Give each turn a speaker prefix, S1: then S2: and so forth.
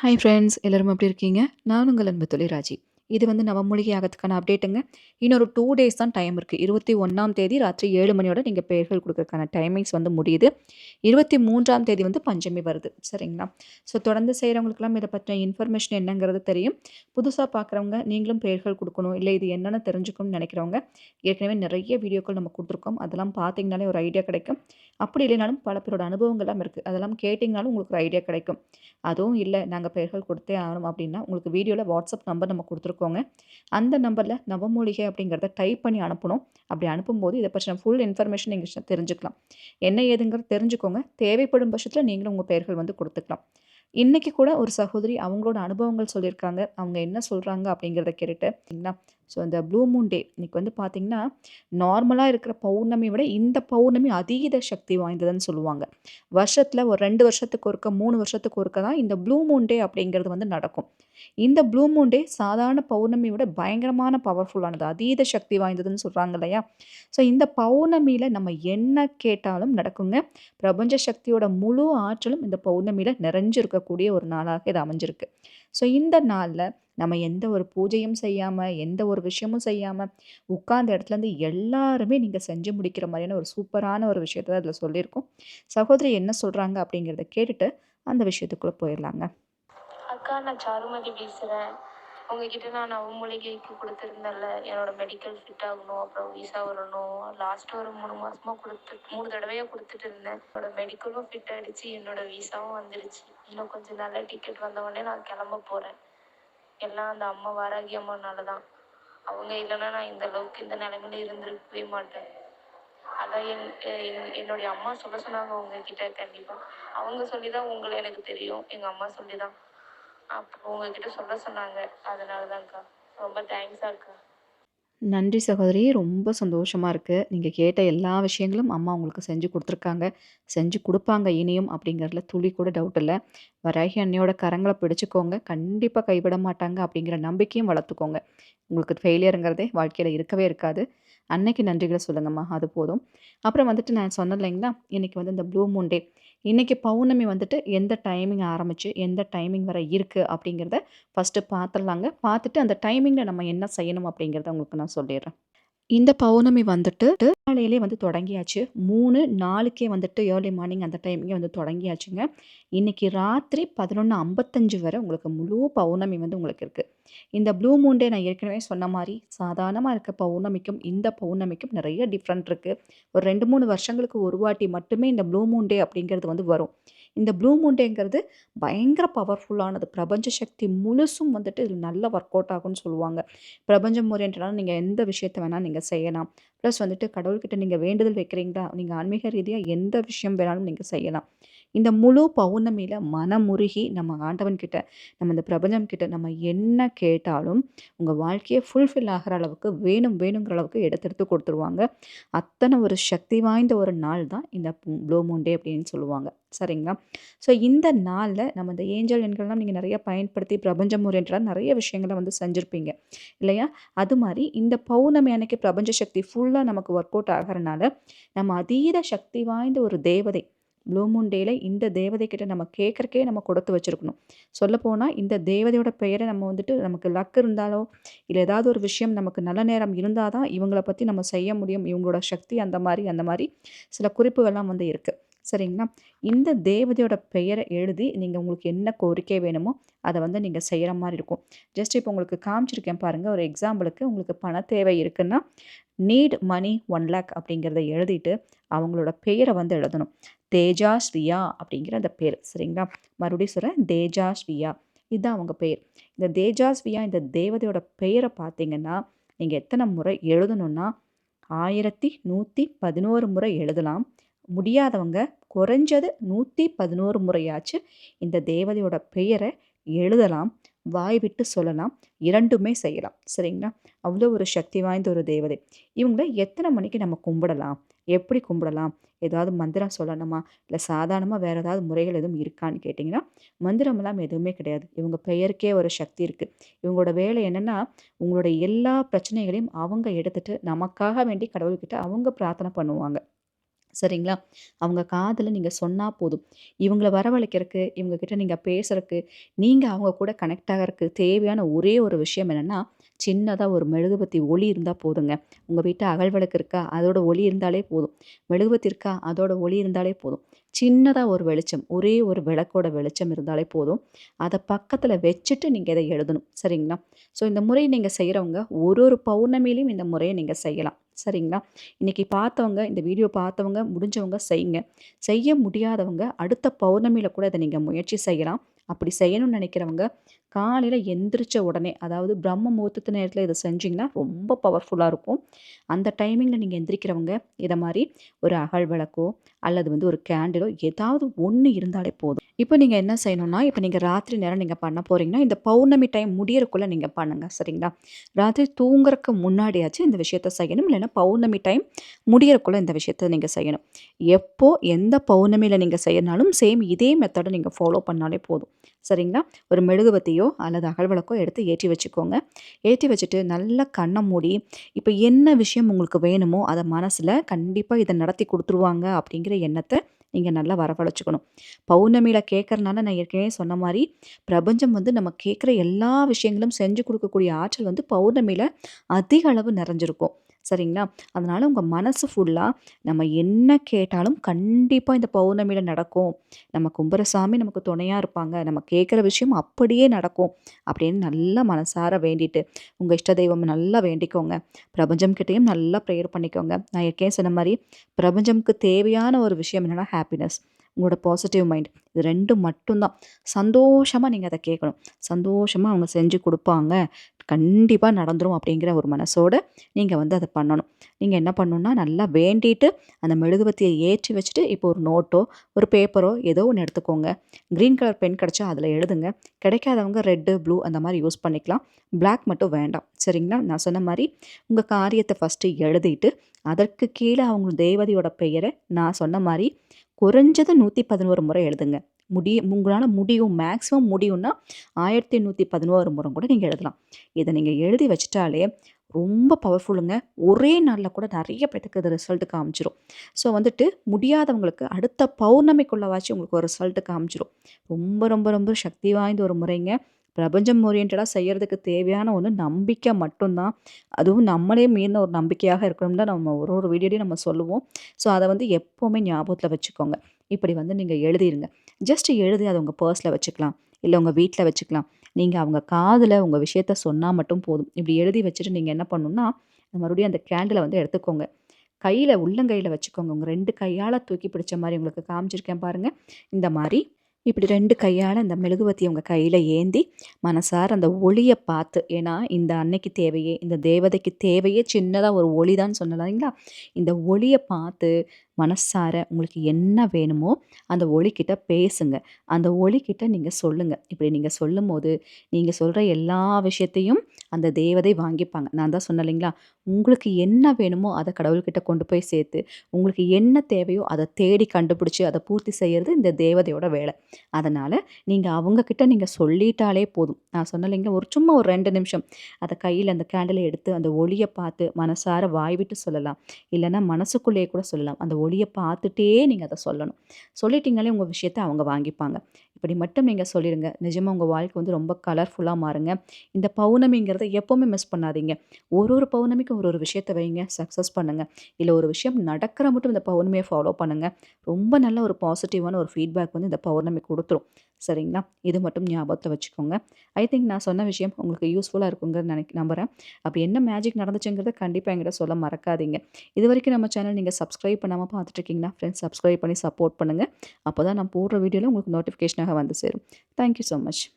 S1: Hi friends எல்லோரும் எப்படி இருக்கீங்க? நான் உங்கள் அன்பு தொழிராஜி இது வந்து நவமூலிகை ஆகத்துக்கான அப்டேட்டுங்க இன்னொரு டூ டேஸ் தான் டைம் இருக்குது இருபத்தி ஒன்றாம் தேதி ராத்திரி ஏழு மணியோட நீங்கள் பெயர்கள் கொடுக்கறதுக்கான டைமிங்ஸ் வந்து முடியுது. இருபத்தி மூன்றாம் தேதி வந்து பஞ்சமி வருது. சரிங்களா? ஸோ தொடர்ந்து செய்கிறவங்களுக்குலாம் இதை பற்றின இன்ஃபர்மேஷன் என்னங்கிறது தெரியும். புதுசாக பார்க்குறவங்க நீங்களும் பெயர்கள் கொடுக்கணும். இல்லை இது என்னென்னு தெரிஞ்சுக்கணும்னு நினைக்கிறவங்க ஏற்கனவே நிறைய வீடியோக்கள் நம்ம கொடுத்துருக்கோம். அதெல்லாம் பார்த்தீங்கனாலே ஒரு ஐடியா கிடைக்கும். அப்படி இல்லைனாலும் பல பேரோட அனுபவங்கள்லாம் இருக்குது அதெல்லாம் கேட்டிங்கனாலும் உங்களுக்கு ஒரு ஐடியா கிடைக்கும். அதுவும் இல்லை நாங்கள் பெயர்கள் கொடுத்தே ஆகணும் அப்படின்னா உங்களுக்கு வீடியோவில் வாட்ஸ்அப் நம்பர் நம்ம கொடுத்துருக்கோங்க அந்த நம்பரில் நவமூலிகை அப்படிங்கிறத டைப் பண்ணி அனுப்பணும். அப்படி அனுப்பும்போது இதை பற்றின ஃபுல் இன்ஃபர்மேஷன் நீங்கள் தெரிஞ்சுக்கலாம். என்ன ஏதுங்கிறத தெரிஞ்சுக்கோங்க. தேவைப்படும் பட்சத்தில் நீங்களும் உங்கள் பெயர்கள் வந்து கொடுத்துக்கலாம். இன்றைக்கி கூட ஒரு சகோதரி அவங்களோட அனுபவங்கள் சொல்லியிருக்காங்க. அவங்க என்ன சொல்கிறாங்க அப்படிங்கிறத கேட்டுட்டு சரிங்களா? ஸோ இந்த ப்ளூ மூன் டே இன்றைக்கி வந்து பார்த்திங்கன்னா நார்மலாக இருக்கிற பௌர்ணமி விட இந்த பௌர்ணமி அதீத சக்தி வாய்ந்ததுன்னு சொல்லுவாங்க. வருஷத்தில் ஒரு ரெண்டு வருஷத்துக்கு ஒருக்க மூணு வருஷத்துக்கு ஒருக்க தான் இந்த ப்ளூ மூன் டே அப்படிங்கிறது வந்து நடக்கும். இந்த ப்ளூ மூன் டே சாதாரண பௌர்ணமி விட பயங்கரமான பவர்ஃபுல்லானது அதீத சக்தி வாய்ந்ததுன்னு சொல்கிறாங்க இல்லையா? ஸோ இந்த பௌர்ணமியில் நம்ம என்ன கேட்டாலும் நடக்குங்க. பிரபஞ்ச சக்தியோட முழு ஆற்றலும் இந்த பௌர்ணமியில் நிறைஞ்சிருக்க நிறைஞ்சிருக்கக்கூடிய ஒரு நாளாக இது அமைஞ்சிருக்கு. ஸோ இந்த நாளில் நம்ம எந்த ஒரு பூஜையும் செய்யாமல் எந்த ஒரு விஷயமும் செய்யாமல் உட்கார்ந்த இடத்துலேருந்து எல்லாருமே நீங்கள் செஞ்சு முடிக்கிற மாதிரியான ஒரு சூப்பரான ஒரு விஷயத்த அதில் சொல்லியிருக்கோம். சகோதரி என்ன சொல்கிறாங்க அப்படிங்கிறத கேட்டுட்டு அந்த விஷயத்துக்குள்ளே போயிடலாங்க
S2: அக்கா நான் சாருமதி பேசுகிறேன் உங்ககிட்ட நான் நவமூலிகைக்கு கொடுத்துருந்தேன்ல என்னோட மெடிக்கல் ஃபிட் ஆகணும் அப்புறம் விசா வரணும். லாஸ்ட் ஒரு மூணு மாசமாக கொடுத்து மூணு தடவையாக கொடுத்துட்டு இருந்தேன். என்னோட மெடிக்கலும் ஃபிட் ஆகிடுச்சு என்னோட விசாவும் வந்துடுச்சு இன்னும் கொஞ்சம் நல்ல டிக்கெட் வந்தவொடனே நான் கிளம்ப போகிறேன் எல்லாம் அந்த அம்மா வாராகி அம்மானால தான். அவங்க இல்லைன்னா நான் இந்த அளவுக்கு இந்த நிலைமையில இருந்திருக்கவே மாட்டேன். அதான் என் என்னுடைய அம்மா சொல்ல சொன்னாங்க உங்ககிட்ட கண்டிப்பாக அவங்க சொல்லி தான் உங்களை எனக்கு தெரியும். எங்கள் அம்மா சொல்லி தான் அப்போ உங்ககிட்ட சொல்ல சொன்னாங்க அதனால தான்க்கா ரொம்ப தேங்க்ஸ் இருக்கா
S1: நன்றி சகோதரி. ரொம்ப சந்தோஷமா இருக்கு. நீங்கள் கேட்ட எல்லா விஷயங்களும் அம்மா உங்களுக்கு செஞ்சு கொடுத்துருக்காங்க செஞ்சு கொடுப்பாங்க இனியும் அப்படிங்கிறதுல துளி கூட டவுட் இல்லை வராகி அன்னையோட கரங்களை பிடிச்சிக்கோங்க கண்டிப்பாக கைவிட மாட்டாங்க அப்படிங்கிற நம்பிக்கையும் வளர்த்துக்கோங்க. உங்களுக்கு ஃபெயிலியருங்கிறதே வாழ்க்கையில் இருக்கவே இருக்காது. அன்னைக்கு நன்றிகளை சொல்லுங்கம்மா. அது போதும். அப்புறம் வந்துட்டு நான் சொன்னேன் இல்லைங்களா? இன்றைக்கி வந்து இந்த ப்ளூ மூன் டே. இன்றைக்கி பௌர்ணமி வந்துட்டு எந்த டைமிங் ஆரம்பிச்சு, எந்த டைமிங் வரை இருக்குது அப்படிங்கிறத ஃபஸ்ட்டு பார்த்துடலாங்க. பார்த்துட்டு அந்த டைமிங்கில் நம்ம என்ன செய்யணும் அப்படிங்கிறத உங்களுக்கு நான் சொல்லிடுறேன். இந்த பௌர்ணமி வந்துட்டு காலையிலே வந்து தொடங்கியாச்சு. மூணு நாலுக்கே வந்துட்டு ஏர்லி மார்னிங் அந்த டைமிங்கே வந்து தொடங்கியாச்சுங்க. இன்னைக்கு ராத்திரி பதினொன்று ஐம்பத்தஞ்சு வரை உங்களுக்கு முழு பௌர்ணமி வந்து உங்களுக்கு இருக்குது இந்த ப்ளூ மூண்டே நான் ஏற்கனவே சொன்ன மாதிரி சாதாரணமாக இருக்க பௌர்ணமிக்கும், இந்த பௌர்ணமிக்கும் நிறைய டிஃப்ரெண்ட் இருக்குது ஒரு ரெண்டு மூணு வருஷங்களுக்கு ஒரு வாட்டி மட்டுமே இந்த ப்ளூ மூண்டே அப்படிங்கிறது வந்து வரும். இந்த ப்ளூ மூண்டேங்கிறது பயங்கர பவர்ஃபுல்லானது. பிரபஞ்ச சக்தி முழுசும் வந்துட்டு இதில் நல்ல ஒர்க் அவுட் ஆகும்னு சொல்லுவாங்க. பிரபஞ்சம் ஓரியன்டான நீங்கள் எந்த விஷயத்தை வேணால் நீங்கள் செய்யலாம். ப்ளஸ் வந்துட்டு கடவுள்கிட்ட நீங்கள் வேண்டுதல் வைக்கிறீங்களா? நீங்கள் ஆன்மீக ரீதியாக எந்த விஷயம் வேணாலும் நீங்கள் செய்யலாம். இந்த முழு பௌர்ணமியில் மனமுருகி நம்ம ஆண்டவன்கிட்ட நம்ம இந்த பிரபஞ்சம் கிட்ட நம்ம என்ன கேட்டாலும் உங்கள் வாழ்க்கையை ஃபுல்ஃபில் ஆகிற அளவுக்கு வேணும் வேணுங்கிற அளவுக்கு எடுத்தெடுத்து கொடுத்துருவாங்க. அத்தனை ஒரு சக்தி வாய்ந்த ஒரு நாள் தான் இந்த ப்ளூ மூண்டே அப்படின்னு சொல்லுவாங்க. சரிங்களா? ஸோ இந்த நாளில் நம்ம இந்த ஏஞ்சல் எண்கள்லாம் நீங்கள் நிறைய பயன்படுத்தி பிரபஞ்சம் ஓரியன்டாக நிறைய விஷயங்களை வந்து செஞ்சுருப்பீங்க. இல்லையா? அது மாதிரி இந்த பௌர்ணமி அன்னைக்கு பிரபஞ்ச சக்தி ஃபுல்லாக நமக்கு ஒர்க் அவுட் ஆகிறனால நம்ம அதீத சக்தி வாய்ந்த ஒரு தேவதை ப்ளூ மூன் டேயில் இந்த தேவதைக்கிட்ட நம்ம கேட்குறக்கே நம்ம கொடுத்து வச்சுருக்கணும். சொல்லப்போனால் இந்த தேவதையோட பெயரை நம்ம வந்துட்டு நமக்கு லக் இருந்தாலோ இல்லை ஏதாவது ஒரு விஷயம் நமக்கு நல்ல நேரம் இருந்தால் தான் இவங்கள பற்றி நம்ம செய்ய முடியும். இவங்களோட சக்தி அந்த மாதிரி அந்த மாதிரி சில குறிப்புகள்லாம் வந்து இருக்குது சரிங்களா? இந்த தேவதையோட பெயரை எழுதி நீங்கள் உங்களுக்கு என்ன கோரிக்கை வேணுமோ அதை வந்து நீங்கள் செய்கிற மாதிரி இருக்கும். ஜஸ்ட் இப்போ உங்களுக்கு காமிச்சிருக்கேன் பாருங்கள் ஒரு எக்ஸாம்பிளுக்கு உங்களுக்கு பண தேவை இருக்குன்னா நீட் மணி ஒன் லேக் அப்படிங்கிறத எழுதிட்டு அவங்களோட பெயரை வந்து எழுதணும். தேஜா ஸ்ரீயா அப்படிங்கிற அந்த பேர் சரிங்களா? மறுபடியும் சொல்கிறேன் தேஜா ஸ்ரீயா. இதுதான் அவங்க பெயர். இந்த தேஜா ஸ்வியா இந்த தேவதையோட பெயரை பார்த்தீங்கன்னா நீங்கள் எத்தனை முறை எழுதணுன்னா ஆயிரத்தி நூற்றி பதினோரு முறை எழுதலாம். முடியாதவங்க குறைஞ்சது நூற்றி பதினோரு முறையாச்சு இந்த தேவதையோட பெயரை எழுதலாம் வாய் விட்டு சொல்லலாம் இரண்டுமே செய்யலாம். சரிங்களா? அவ்வளோ ஒரு சக்தி வாய்ந்த ஒரு தேவதை. இவங்கள எத்தனை மணிக்கு நம்ம கும்பிடலாம்? எப்படி கும்பிடலாம்? ஏதாவது மந்திரம் சொல்லணுமா? இல்லை சாதாரணமாக வேறு ஏதாவது முறைகள் எதுவும் இருக்கான்னு கேட்டிங்கன்னா மந்திரமெல்லாம் எதுவுமே கிடையாது. இவங்க பெயருக்கே ஒரு சக்தி இருக்குது இவங்களோட வேலை என்னென்னா உங்களோட எல்லா பிரச்சனைகளையும் அவங்க எடுத்துகிட்டு நமக்காக வேண்டி கடவுள்கிட்ட அவங்க பிரார்த்தனை பண்ணுவாங்க. சரிங்களா? அவங்க காதில் நீங்கள் சொன்னால் போதும். இவங்களை வரவழைக்கிறக்கு, இவங்கக்கிட்ட நீங்கள் பேசுகிறக்கு நீங்கள் அவங்க கூட கனெக்ட் ஆகிறதுக்கு தேவையான ஒரே ஒரு விஷயம் என்னன்னா, சின்னதாக ஒரு மெழுகுபத்தி ஒளி இருந்தால் போதுங்க. உங்கள் வீட்டு அகல் விளக்கு இருக்கா? அதோட ஒளி இருந்தாலே போதும். மெழுகுபத்தி இருக்கா? அதோட ஒளி இருந்தாலே போதும். சின்னதாக ஒரு வெளிச்சம், ஒரே ஒரு விளக்கோட வெளிச்சம் இருந்தாலே போதும். அதை பக்கத்தில் வச்சுட்டு நீங்கள் இதை எழுதணும். சரிங்களா? ஸோ இந்த முறை நீங்கள் செய்கிறவங்க ஒரு ஒரு பௌர்ணமியிலயும் இந்த முறையை நீங்கள் செய்யலாம். சரிங்களா? இன்றைக்கி பார்த்தவங்க, இந்த வீடியோ பார்த்தவங்க, முடிஞ்சவங்க செய்யுங்க. செய்ய முடியாதவங்க அடுத்த பௌர்ணமியில கூட இதை நீங்கள் முயற்சி செய்யலாம். அப்படி செய்யணும்னு நினைக்கிறவங்க, காலையில் எந்திரிச்ச உடனே, அதாவது பிரம்ம முகூர்த்தத்து நேரத்தில் இதை செஞ்சிங்கன்னா ரொம்ப பவர்ஃபுல்லாக இருக்கும். அந்த டைமிங்கில் நீங்கள் எந்திரிக்கிறவங்க, இதை மாதிரி ஒரு அகல் விளக்கோ, அல்லது வந்து ஒரு கேண்டிலோ ஏதாவது ஒன்று இருந்தாலே போதும். இப்போ நீங்கள் என்ன செய்யணும்னா, இப்போ நீங்கள் ராத்திரி நேரம் நீங்கள் பண்ண போகிறீங்கன்னா இந்த பௌர்ணமி டைம் முடியறக்குள்ளே நீங்கள் பண்ணுங்கள் சரிங்களா? ராத்திரி தூங்குறக்கு முன்னாடியாச்சும் இந்த விஷயத்த செய்யணும். இல்லைன்னா பௌர்ணமி டைம் முடியறக்குள்ளே இந்த விஷயத்த நீங்கள் செய்யணும். எப்போது எந்த பௌர்ணமியில் நீங்கள் செய்யனாலும் சேம் இதே மெத்தடை நீங்கள் ஃபாலோ பண்ணாலே போதும். சரிங்களா? ஒரு மெழுகுவர்த்தியோ அல்லது அகழ்வழக்கோ எடுத்து ஏற்றி வச்சுக்கோங்க. ஏற்றி வச்சுட்டு நல்லா கண்ணை மூடி, இப்போ என்ன விஷயம் உங்களுக்கு வேணுமோ, அதை மனசில் கண்டிப்பாக இதை நடத்தி கொடுத்துருவாங்க அப்படிங்கிற எண்ணத்தை நீங்கள் நல்லா வரவழைச்சிக்கணும் பௌர்ணமியில் கேட்குறனால நான் ஏற்கனவே சொன்ன மாதிரி பிரபஞ்சம் வந்து நம்ம கேட்குற எல்லா விஷயங்களும் செஞ்சு கொடுக்கக்கூடிய ஆற்றல் வந்து பௌர்ணமியில் அதிக அளவு நிறைஞ்சிருக்கும். சரிங்களா? அதனால் உங்கள் மனசு ஃபுல்லாக நம்ம என்ன கேட்டாலும் கண்டிப்பாக இந்த பௌர்ணமியில் நடக்கும். நம்ம கும்பரசாமி நமக்கு துணையாக இருப்பாங்க. நம்ம கேட்குற விஷயம் அப்படியே நடக்கும். அப்படின்னு நல்லா மனசார வேண்டிட்டு, உங்கள் இஷ்ட தெய்வம் நல்லா வேண்டிக்கோங்க. பிரபஞ்சம் கிட்டேயும் நல்லா ப்ரேயர் பண்ணிக்கோங்க. நான் ஏற்கனவே சொன்ன மாதிரி பிரபஞ்சம்க்கு தேவையான ஒரு விஷயம் என்னன்னா ஹாப்பினஸ் உங்களோட பாசிட்டிவ் மைண்ட். இது ரெண்டும் மட்டும்தான் சந்தோஷமாக நீங்கள் அதை கேட்கணும். சந்தோஷமாக அவங்க செஞ்சு கொடுப்பாங்க கண்டிப்பாக நடந்துடும் அப்படிங்கிற ஒரு மனசோடு நீங்கள் வந்து அதை பண்ணணும். நீங்கள் என்ன பண்ணணும்னா, நல்லா வேண்டிட்டு, அந்த மெழுகுவத்தியை ஏற்றி வச்சுட்டு, இப்போ ஒரு நோட்டோ, ஒரு பேப்பரோ ஏதோ ஒன்று எடுத்துக்கோங்க. கிரீன் கலர் பென் கிடைச்சா அதில் எழுதுங்க. கிடைக்காதவங்க ரெட்டு, ப்ளூ அந்த மாதிரி யூஸ் பண்ணிக்கலாம். பிளாக் மட்டும் வேண்டாம். சரிங்களா? நான் சொன்ன மாதிரி உங்கள் காரியத்தை ஃபஸ்ட்டு எழுதிட்டு, அதற்கு கீழே அவங்க தேவதையோட பெயரை நான் சொன்ன மாதிரி குறைஞ்சது 111 முறை எழுதுங்க. முடியும் உங்களால் முடியும். மேக்ஸிமம் முடியும்னா 1111 முறை கூட நீங்கள் எழுதலாம். இதை நீங்கள் எழுதி வச்சிட்டாலே ரொம்ப பவர்ஃபுல்லுங்க. ஒரே நாளில் கூட நிறைய பேத்துக்கு இது ரிசல்ட்டு காமிச்சிரும். ஸோ வந்துட்டு முடியாதவங்களுக்கு அடுத்த பௌர்ணமிக்குள்ளவாச்சும் உங்களுக்கு ஒரு ரிசல்ட்டு காமிச்சிரும். ரொம்ப ரொம்ப ரொம்ப சக்தி வாய்ந்த ஒரு முறைங்க. பிரபஞ்சம் ஓரியன்டாக செய்கிறதுக்கு தேவையான ஒன்று நம்பிக்கை மட்டும்தான் அதுவும் நம்மளே மீறின ஒரு நம்பிக்கையாக இருக்கணும்னு தான் நம்ம ஒரு ஒரு வீடியோலயும் நம்ம சொல்லுவோம். ஸோ அதை வந்து எப்போவுமே ஞாபகத்தில் வச்சுக்கோங்க. இப்படி வந்து நீங்கள் எழுதிருங்க. ஜஸ்ட் எழுதி அதை உங்கள் பர்ஸில் வச்சுக்கலாம். இல்லை உங்கள் வீட்டில் வச்சுக்கலாம். நீங்கள் அவங்க காதில் உங்கள் விஷயத்த சொன்னால் மட்டும் போதும். இப்படி எழுதி வச்சுட்டு நீங்கள் என்ன பண்ணணும்னா, மறுபடியும் அந்த கேண்டில் வந்து எடுத்துக்கோங்க. கையில் உள்ளங்கையில் வச்சுக்கோங்க. உங்கள் ரெண்டு கையால் தூக்கி பிடிச்ச மாதிரி உங்களுக்கு காமிச்சிருக்கேன் பாருங்கள் இந்த மாதிரி இப்படி ரெண்டு கையால் இந்த மெழுகுவத்தி உங்க கையில் ஏந்தி, மனசார் அந்த ஒளியை பார்த்து ஏன்னா, இந்த அன்னைக்கு தேவையே, இந்த தேவதைக்கு தேவையே சின்னதாக ஒரு ஒளி தான் சொன்னேன் இந்த ஒளியை பார்த்து, மனசார உங்களுக்கு என்ன வேணுமோ, அந்த ஒளிக்கிட்ட பேசுங்க. அந்த ஒளிக்கிட்ட நீங்கள் சொல்லுங்கள் இப்படி நீங்க சொல்லும்போது, நீங்கள் சொல்கிற எல்லா விஷயத்தையும் அந்த தேவதை வாங்கிப்பாங்க. நான் தான் சொன்னேன் இல்லைங்களா? உங்களுக்கு என்ன வேணுமோ அதை கடவுள்கிட்ட கொண்டு போய் சேர்த்து, உங்களுக்கு என்ன தேவையோ அதை தேடி கண்டுபிடிச்சி அதை பூர்த்தி செய்கிறது இந்த தேவதையோட வேலை அதனால் நீங்கள் அவங்கக்கிட்ட நீங்கள் சொல்லிட்டாலே போதும். நான் சொன்னேன் ஒரு சும்மா ஒரு ரெண்டு நிமிஷம் அதை கையில் அந்த கேண்டிலை எடுத்து அந்த ஒளியை பார்த்து மனசார வாய் விட்டு சொல்லலாம். இல்லைன்னா மனசுக்குள்ளேயே கூட சொல்லலாம். அந்த ஒளியை பார்த்துட்டே நீங்க அதை சொல்லணும். சொல்லிட்டீங்களே உங்க விஷயத்தை அவங்க வாங்கிப்பாங்க. இப்படி மட்டும் நீங்கள் சொல்லிடுங்க நிஜமாக உங்கள் வாழ்க்கை வந்து ரொம்ப கலர்ஃபுல்லாக மாறுங்க. இந்த பௌர்ணமிங்கிறத எப்போவுமே மிஸ் பண்ணாதீங்க. ஒரு ஒரு பௌர்ணமிக்கும் ஒரு ஒரு விஷயத்த வைங்க. சக்ஸஸ் பண்ணுங்கள் இல்லை ஒரு விஷயம் நடக்கிற மட்டும் இந்த பௌர்ணமிய ஃபாலோ பண்ணுங்கள் ரொம்ப நல்ல ஒரு பாசிட்டிவான ஒரு ஃபீட்பேக் வந்து இந்த பௌர்ணமி கொடுத்துரும் சரிங்களா? இது மட்டும் ஞாபகத்தை வச்சுக்கோங்க. ஐ திங்க் நான் சொன்ன விஷயம் உங்களுக்கு யூஸ்ஃபுல்லாக இருக்குங்கிற நினைக்க நம்புறேன். அப்படி என்ன மேஜிக் நடந்துச்சுங்கிறத கண்டிப்பாக எங்கிட்ட சொல்ல மறக்காதீங்க. இது வரைக்கும் நம்ம சேனல் நீங்கள் சப்ஸ்கிரைப் பண்ணாமல் பார்த்துட்டு இருக்கீங்கன்னா, ஃப்ரெண்ட்ஸ் சப்ஸ்கிரைப் பண்ணி சப்போர்ட் பண்ணுங்க. அப்பதான் நான் போடுற வீடியோவில் உங்களுக்கு நோட்டிஃபிகேஷன் நோட்டிஃபிகேஷனாக வந்து சேரும். Thank you so much.